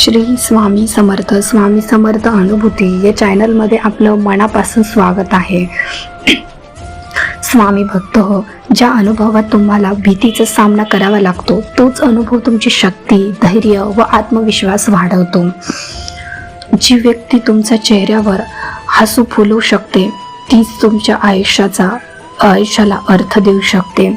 श्री स्वामी समर्थ स्वामी समर्थ अनुभूती या चॅनलमध्ये आपलं मनापासून स्वागत आहे. स्वामी भक्त हो ज्या अनुभवात तुम्हाला भीतीचा सामना करावा लागतो तोच अनुभव तुमची शक्ती धैर्य व आत्मविश्वास वाढवतो. जी व्यक्ती तुमच्या चेहऱ्यावर हसू फुलवू शकते तीच तुमच्या आयुष्याचा आयुष्याला अर्थ देऊ शकते.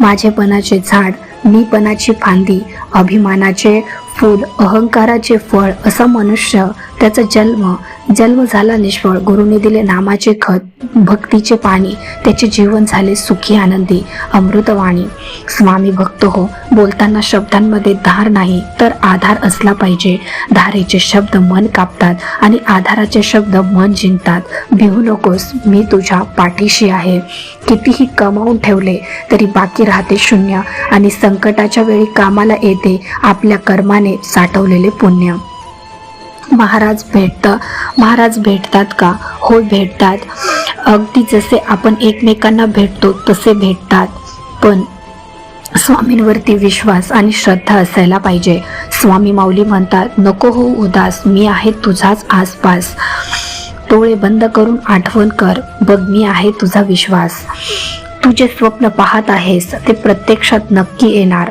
माझेपणाचे झाड मीपणाची फांदी अभिमानाचे फूल अहंकाराचे फळ असा मनुष्य त्याचा जन्म जन्म झाला निष्फळ. गुरुने दिले नामाचे खत भक्तीचे पाणी त्याचे जीवन झाले सुखी आनंदी अमृतवाणी. स्वामी भक्त हो बोलताना शब्दांमध्ये धार नाही तर आधार असला पाहिजे. धारेचे शब्द मन कापतात आणि आधाराचे शब्द मन जिंकतात. भिवू नकोस मी तुझ्या पाठीशी आहे. कितीही कमावून ठेवले तरी बाकी राहते शून्य. आणि संकटाच्या वेळी कामाला येते आपल्या कर्माने साठवलेले पुण्य. महाराज भेटत महाराज भेटतात का? हो भेटतात. अगदी जसे आपण एकमेकांना भेटतो तसे भेटतात. पण स्वामींवरती विश्वास आणि श्रद्धा असायला पाहिजे. स्वामी माऊली म्हणतात नको हो उदास मी आहे तुझाच आसपास. डोळे बंद करून आठवण कर बघ मी आहे तुझा विश्वास. तू जे स्वप्न पाहत आहेस ते प्रत्यक्षात नक्की येणार.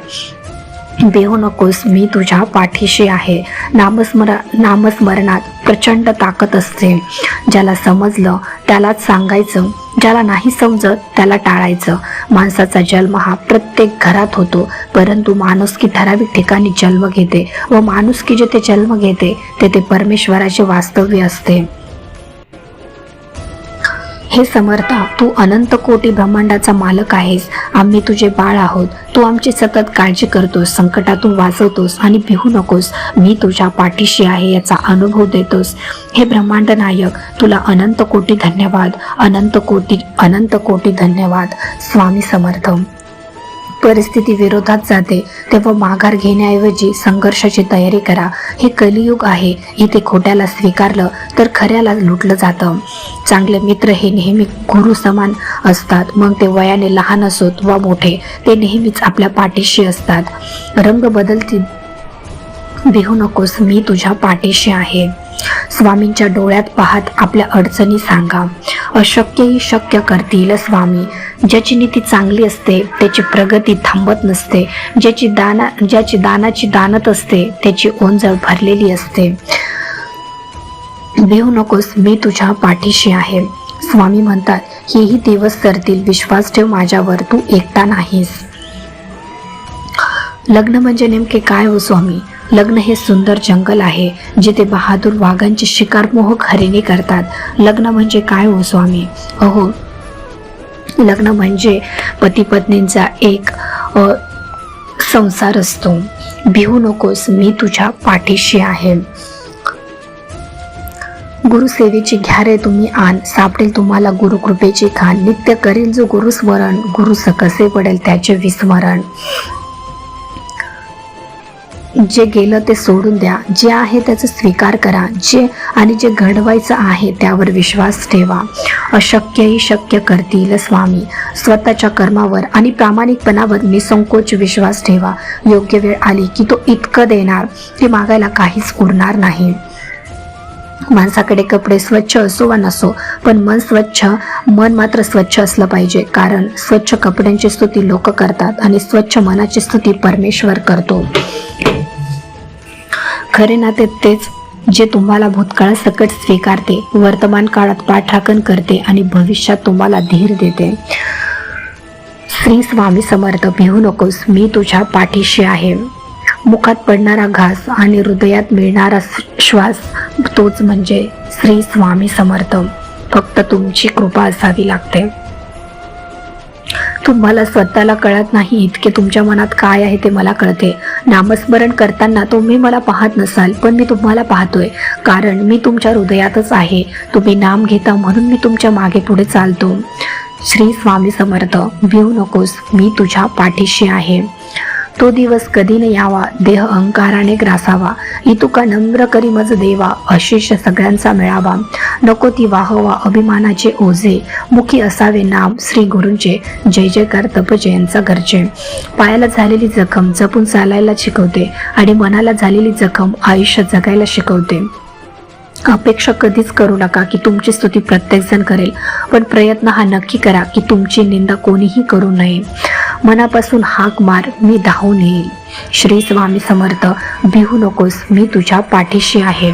देऊ नकोस मी तुझ्या पाठीशी आहे. नामस्मरा नामस्मरणात प्रचंड ताकद असते. ज्याला समजलं त्यालाच सांगायचं. ज्याला नाही समजत त्याला टाळायचं. माणसाचा जन्म हा प्रत्येक घरात होतो. परंतु माणुसकी ठराविक ठिकाणी जन्म घेते व माणुसकी जेथे जन्म घेते तेथे परमेश्वराचे वास्तव्य असते. हे समर्था तू अनंत कोटी ब्रह्मांडाचा मालक आहेस. आम्ही तुझे बाळ आहोत. तू आमची सतत काळजी करतोस संकटातून वाचवतोस आणि भिवू नकोस. मी तुझ्या पाठीशी आहे याचा अनुभव देतोस. हे ब्रह्मांड नायक तुला अनंत कोटी धन्यवाद. अनंत कोटी अनंत कोटी धन्यवाद. स्वामी समर्थ. परिस्थिती विरोधात जाते. तेव्हा माघार घेण्याऐवजी संघर्षाची तयारी करा. हे कलियुग आहे. इथे खोट्याला स्वीकारलं तर खऱ्याला लुटलं जातं. चांगले मित्र हे नेहमी गुरु समान असतात. मग ते वयाने लहान असोत वा मोठे ते नेहमीच आपल्या पाठीशी असतात. रंग बदलतील. भिवू नकोस. मी तुझ्या पाठीशी आहे. स्वामींच्या डोळ्यात पाहत आपल्या अडचणी सांगा. अशक्यही शक्य करतील स्वामी. ज्याची नीती चांगली असते त्याची प्रगती थांबत नसते. ज्याची दाना ज्याची दानाची दानत असते त्याची ओंजळ भरलेली असते. भिवू नकोस मी तुझ्या पाठीशी आहे. स्वामी म्हणतात हेही दिवस सरतील विश्वास ठेव माझ्यावर तू एकटा नाहीस. लग्न म्हणजे नेमके काय हो स्वामी? लग्न हे सुंदर जंगल आहे जिथे बहादूर वाघांची शिकार मोहक हरिणी करतात. लग्न म्हणजे काय हो स्वामी? अहो लग्न म्हणजे पती पत्नींचा एक अ, संसार असतो. भिवू नकोस मी तुझ्या पाठीशी आहे. गुरुसेवेची घ्या रे तुम्ही आण सापडेल तुम्हाला गुरुकृपेची खान. नित्य करील जो गुरुस्मरण गुरु सकसे पडेल त्याचे विस्मरण. जे गेलं ते सोडून द्या. जे आहे त्याचा स्वीकार करा. जे आणि जे घडवायचं आहे त्यावर विश्वास ठेवा. अशक्यही शक्य करतील स्वामी. स्वतःच्या कर्मावर आणि प्रामाणिकपणावर निसंकोच विश्वास ठेवा. योग्य वेळ आली की तो इतकं देणार की मागायला काहीच उरणार नाही. माणसाकडे कपडे स्वच्छ असो वा नसो पण मन स्वच्छ मन मात्र स्वच्छ असलं पाहिजे. कारण स्वच्छ कपड्यांची स्तुती लोक करतात आणि स्वच्छ मनाची स्तुती परमेश्वर करतो. खरे नाते तेच जे तुम्हाला भूतकाळात सकट स्वीकारते वर्तमान काळात पाठराखण करते आणि भविष्यात तुम्हाला धीर देते. श्री स्वामी समर्थ भिवू नकोस मी तुझ्या पाठीशी आहे. मुखात पडणारा घास आणि हृदयात मिळणारा श्वास तोच म्हणजे श्री स्वामी समर्थ. फक्त तुमची कृपा असावी लागते. तुम्हाला स्वतःला कळत नाही इतके तुमच्या मनात काय आहे ते मला कळते. नामस्मरण करताना तुम्ही मला पाहत नसाल पण मी तुम्हाला पाहतोय. कारण मी तुमच्या हृदयातच आहे. तुम्ही नाम घेता म्हणून मी तुमच्या मागे पुढे चालतो. श्री स्वामी समर्थ भिऊ नकोस मी तुझ्या पाठीशी आहे. तो दिवस कधी न यावा देह अहंकाराने ग्रासावा. इतुका नम्र करी मज देवा अशिष सगळ्यांचा मिळावा. नको ती वाहवा अभिमानाचे ओझे. मुखी असावे नाम श्री गुरूंचे. जय जयकार तपजयांचा घरचे. पायाला झालेली जखम जपून चालायला शिकवते आणि मनाला झालेली जखम आयुष्य जगायला शिकवते. अपेक्षा कधीच करू नका की तुमची स्तुती प्रत्येकजण करेल पण प्रयत्न हा नक्की करा की तुमची निंदा कोणीही करू नये. मनापासून हाक मार मी धावून येईल. श्री स्वामी समर्थ भिवू नकोस मी तुझ्या पाठीशी आहे.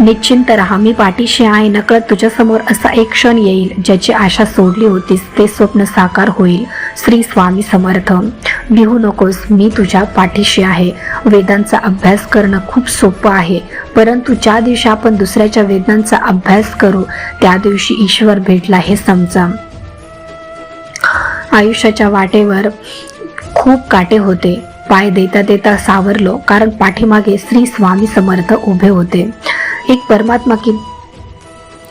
निश्चिंत राहा मी पाठीशी आहे नकळत तुझ्यासमोर असा एक क्षण येईल ज्याची आशा सोडली होतीस ते स्वप्न साकार होईल. श्री स्वामी समर्थ. भिवू नकोस मी तुझ्या पाठीशी आहे. वेदांचा अभ्यास करणं खूप सोपं आहे. परंतु ज्या दिवशी आपण दुसऱ्याच्या वेदांचा अभ्यास करू त्या दिवशी ईश्वर भेटला हे समजा. आयुष्याच्या वाटेवर खूप काटे होते. पाय देता देता सावरलो कारण पाठीमागे श्री स्वामी समर्थ उभे होते. एक परमात्मा की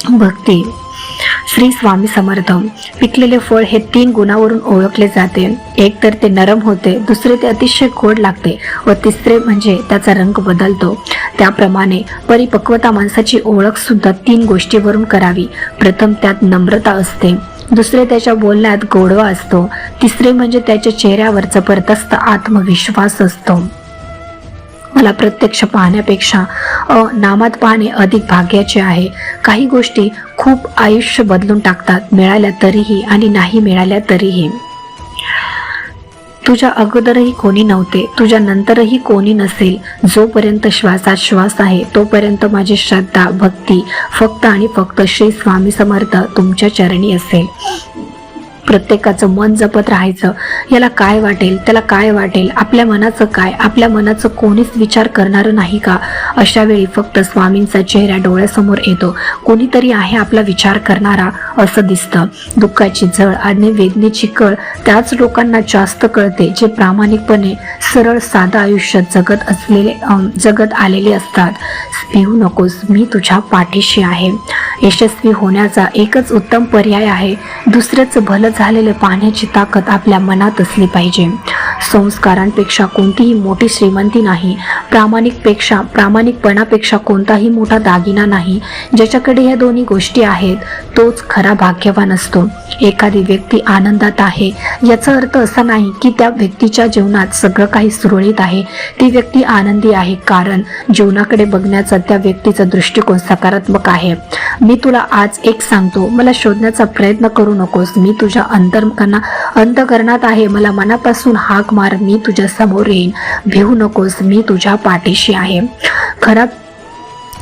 भक्ती श्री स्वामी समर्थ. पिकलेले फळ हे तीन गुणावरून ओळखले जाते. एक तर ते नरम होते दुसरे ते अतिशय गोड लागते व तिसरे म्हणजे त्याचा रंग बदलतो. त्याप्रमाणे परिपक्वता माणसाची ओळख सुद्धा तीन गोष्टीवरून करावी. प्रथम त्यात नम्रता असते. दुसरे त्याच्या बोलण्यात गोडवा असतो. तिसरे म्हणजे त्याच्या चेहऱ्यावर जबरदस्त आत्मविश्वास असतो. मला प्रत्यक्ष पाहण्यापेक्षा अनामात नामात पाहणे अधिक भाग्याचे आहे. काही गोष्टी खूप आयुष्य बदलून टाकतात मिळाल्या तरीही आणि नाही मिळाल्या तरीही. तुझ्या अगोदरही कोणी नव्हते तुझ्या नंतरही कोणी नसेल. जोपर्यंत श्वासात श्वास आहे तोपर्यंत माझी श्रद्धा भक्ती फक्त आणि फक्त श्री स्वामी समर्थ तुमच्या चरणी असेल. प्रत्येकाचं मन जपत राहायचं. याला काय वाटेल? त्याला काय वाटेल? आपल्या मनाचं काय? आपल्या मनाचं कोणीच विचार करणारं नाही का? अशा वेळी फक्त स्वामींचा चेहरा डोळ्यासमोर येतो. कोणीतरी आहे आपला विचार करणारा असं दिसतं. दुःखाची झळ आणि वेदनेची कळ त्याच लोकांना जास्त कळते जे प्रामाणिकपणे सरळ साधं आयुष्य जगत असलेले जगत आलेले असतात. भिवू नकोस मी तुझ्या पाठीशी आहे. यशस्वी होण्याचा एकच उत्तम पर्याय आहे. दुसऱ्याचं भलं झालेलं पाहण्याची ताकद आपल्या मनात असली पाहिजे. संस्कारांपेक्षा कोणतीही मोठी श्रीमंती नाही. प्रामाणिकपेक्षा प्रामाणिकपणापेक्षा कोणताही मोठा दागिना नाही. ज्याच्याकडे या दोन्ही गोष्टी आहेत तोच खरा भाग्यवान असतो. एखादी व्यक्ती आनंदात आहे याचा अर्थ असा नाही की त्या व्यक्तीच्या जीवनात सगळं काही सुरळीत आहे. ती व्यक्ती आनंदी आहे कारण जीवनाकडे बघण्याचा त्या व्यक्तीचा दृष्टिकोन सकारात्मक आहे. मी तुला आज एक सांगतो मला शोधण्याचा प्रयत्न करू नकोस. मी तुझ्या अंतर्मना अंतकरणात आहे. मला मनापासून हाक मार मी तुझ्या समोर येईन. भिवू नकोस मी तुझ्या पाठीशी आहे. खरा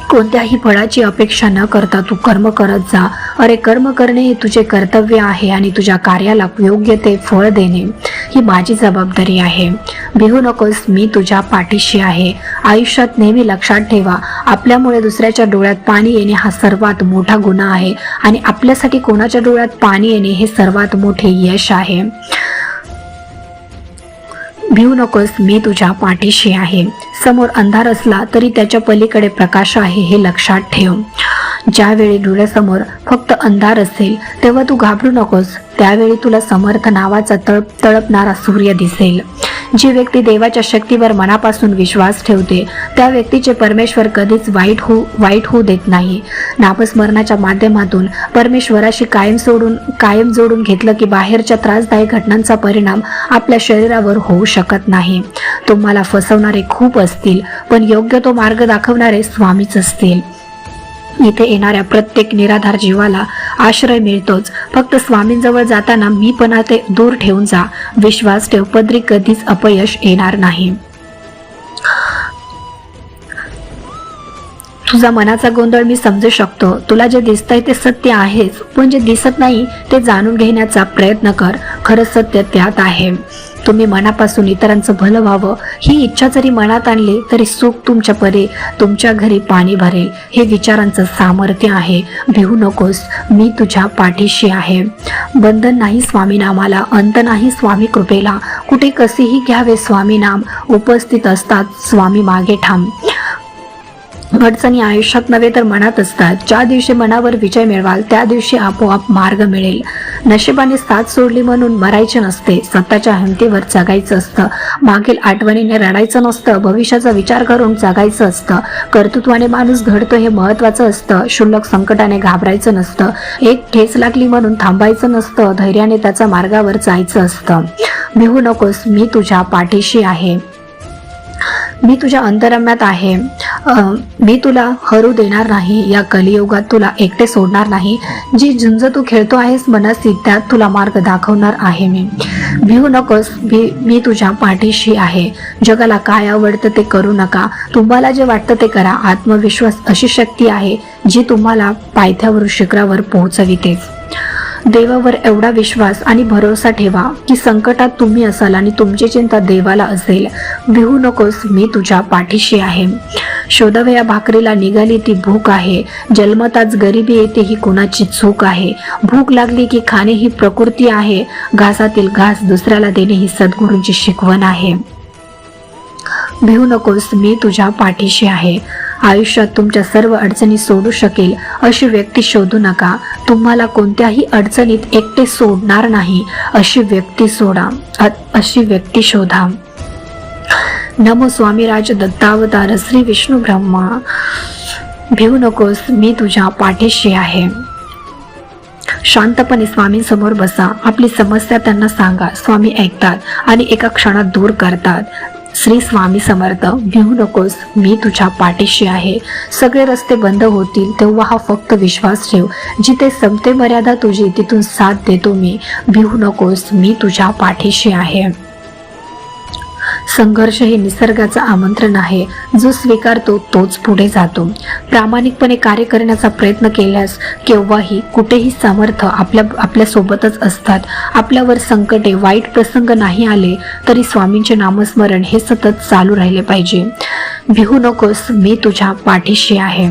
कोणत्याही फळाची अपेक्षा न करता तू कर्म करत जा. अरे कर्म करणे हे तुझे कर्तव्य आहे आणि तुझ्या कार्याला योग्य ते फळ देणे ही माझी जबाबदारी आहे. भिवू नकोस मी तुझ्या पाठीशी आहे. आयुष्यात नेहमी लक्षात ठेवा आपल्यामुळे दुसऱ्याच्या डोळ्यात पाणी येणे हा सर्वात मोठा गुन्हा आहे आणि आपल्यासाठी कोणाच्या डोळ्यात पाणी येणे हे सर्वात मोठे यश आहे. भिवू नकोस मी तुझ्या पाठीशी आहे. समोर अंधार असला तरी त्याच्या पलीकडे प्रकाश आहे हे लक्षात ठेव. ज्यावेळी डोळ्यासमोर फक्त अंधार असेल तेव्हा तू घाबरू नकोस. त्यावेळी तुला समर्थ नावाचा तळप तळपणारा सूर्य दिसेल. जी व्यक्ती देवाच्या शक्तीवर मनापासून विश्वास ठेवते त्या व्यक्तीचे परमेश्वर कधीच वाईट होऊ वाईट होऊ देत नाही. नामस्मरणाच्या माध्यमातून परमेश्वराशी कायम सोडून कायम जोडून घेतलं की बाहेरच्या त्रासदायक घटनांचा परिणाम आपल्या शरीरावर होऊ शकत नाही. तुम्हाला फसवणारे खूप असतील पण योग्य तो मार्ग दाखवणारे स्वामीच असतील. इथे येणाऱ्या प्रत्येक निराधार जीवाला आश्रय मिळतोच. फक्त स्वामींजवळ जाताना मीपणा ते दूर ठेवून जा. विश्वास ठेव पदरी कधीच अपयश येणार नाही. तुझा मनाचा गोंधळ मी समजू शकतो. तुला जे दिसतंय ते सत्य आहेच. पण जे दिसत नाही ते जाणून घेण्याचा प्रयत्न कर. खरं सत्य त्यात आहे. तुम्ही मनापासून इतरांचं भलं व्हावं ही इच्छा जरी मनात आणली तरी सुख तुमच्या परे तुमच्या घरी पाणी भरेल. हे विचारांचं सामर्थ्य आहे. भिवू नकोस. मी तुझ्या पाठीशी आहे. बंधन नाही स्वामी नामाला अंत नाही स्वामी कृपेला. कुठे कसेही घ्यावे स्वामी नाम उपस्थित असतात स्वामी मागे ठाम. अडचणी आयुष्यात नव्हे तर मनात असतात. ज्या दिवशी मनावर विजय मिळवाल त्या दिवशी आपोआप मार्ग मिळेल. नशिबाने साथ सोडली म्हणून मरायचे नसते. स्वतःच्या हिमतीवर जगायचं असतं. मागील आठवणीने रडायचं नसतं. भविष्याचा विचार करून जगायचं असतं. कर्तृत्वाने माणूस घडतो हे महत्वाचं असतं. क्षुल्लक संकटाने घाबरायचं नसतं. एक ठेच लागली म्हणून थांबायचं नसतं. धैर्याने त्याचा मार्गावर जायचं असतं. भिवू नकोस. मी तुझ्या पाठीशी आहे. मी तुझ्या अंतरम्यात आहे. मी तुला हरू देणार नाही. या कलियुगात तुला एकटे सोडणार नाही. जी झुंज तू खेळतो आहेस मनस्थित त्यात तुला मार्ग दाखवणार आहे मी. भिवू नकोस. भी मी तुझ्या पाठीशी आहे. जगाला काय आवडतं ते करू नका. तुम्हाला जे वाटतं ते करा. आत्मविश्वास अशी शक्ती आहे जी तुम्हाला पायथ्यावर शिखरावर पोहोचविते. देवावर एवढा विश्वास आणि भरोसा ठेवा की संकटात तुम्ही असाल आणि तुमची चिंता देवाला असेल. भिवू नकोस मी तुझ्या पाठीशी आहे. शोधावया भाकरीला निघाली ती भूक आहे. जन्मताच गरिबी येते ही कोणाची चूक आहे? भूक लागली की खाणे ही प्रकृती आहे. घासातील घास दुसऱ्याला देणे ही सद्गुरूंची शिकवण आहे. भिवू नकोस मी तुझ्या पाठीशी आहे. आयुष्यात तुमच्या सर्व अडचणी सोडू शकेल अशी व्यक्ती शोधू नका. तुम्हाला कोणत्याही अडचणीत एकटे सोडणार नाही अशी व्यक्ती सोडा अशी व्यक्ती शोधा. नमो स्वामी राज दत्तावतार श्री विष्णू ब्रह्मा. भिवू नकोस मी तुझ्या पाठीशी आहे. शांतपणे स्वामींसमोर बसा. आपली समस्या त्यांना सांगा. स्वामी ऐकतात आणि एका क्षणात दूर करतात. श्री स्वामी समर्थ भिवू नकोस मी तुझ्या पाठीशी आहे. सगळे रस्ते बंद होतील तेव्हा हा फक्त विश्वास ठेव. जिथे संपते मर्यादा तुझी तिथून साथ देतो मी. भिवू नकोस मी तुझ्या पाठीशी आहे. संघर्ष हे निसर्गाचं आमंत्रण आहे. जो स्वीकारतो तोच पुढे जातो. प्रामाणिकपणे कार्य करण्याचा प्रयत्न केल्यास केव्हाही कुठेही सामर्थ्य आपल्या आपल्या सोबतच असतात. आपल्यावर संकटे वाईट प्रसंग नाही आले तरी स्वामींचे नामस्मरण हे सतत चालू राहिले पाहिजे. भिहू नकोस मी तुझ्या पाठीशी आहे.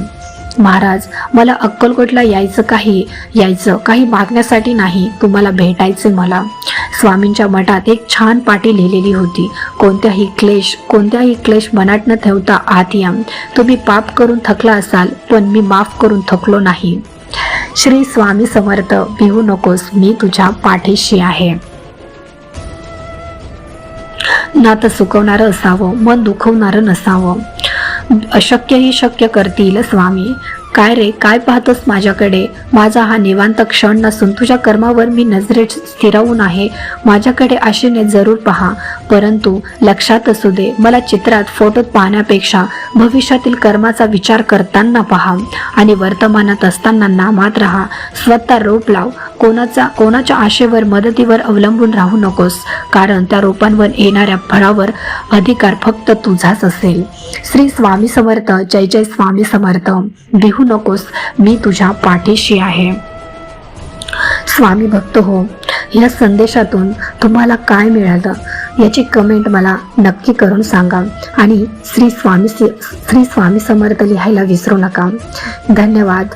महाराज मला अक्कलकोटला यायचं काही यायचं काही मागण्यासाठी नाही. तुम्हाला भेटायचे मला. स्वामींच्या मठात एक छान पाटी लिहिलेली होती. कोणत्याही क्लेश कोणत्याही क्लेश मनात न ठेवता आत या. तुम्ही पाप करून थकला असाल पण मी माफ करून थकलो नाही. श्री स्वामी समर्थ भिवू नकोस मी तुझ्या पाठीशी आहे. नातं सुकवणारं असावं मन दुखवणारं नसावं. अशक्यही शक्य करतील स्वामी. काय रे? काय पाहतोस माझ्याकडे? माझा हा निवांत क्षण नसून तुझ्या कर्मावर मी नजरेत स्थिरावून आहे. माझ्याकडे आशेने जरूर पहा. परंतु लक्षात असू दे मला चित्रात फोटोत पाहण्यापेक्षा भविष्यातील कर्माचा विचार करताना पहा आणि वर्तमानात असताना नामात राहा. स्वतः रोप लाव. कोणाचा कोणाच्या आशेवर मदतीवर अवलंबून राहू नकोस कारण त्या रोपांवर येणाऱ्या फळावर अधिकार फक्त तुझाच असेल. श्री स्वामी समर्थ. जय जय स्वामी समर्थ. बिहू भिहू नकोस मी तुझ्या पाठीशी आहे. स्वामी भक्त हो या संदेशातून तुम्हाला काय मिळालं? याची कमेंट मला नक्की करून सांगा आणि श्री स्वामी श्री स्वामी समर्थ लिहायला विसरू नका. धन्यवाद.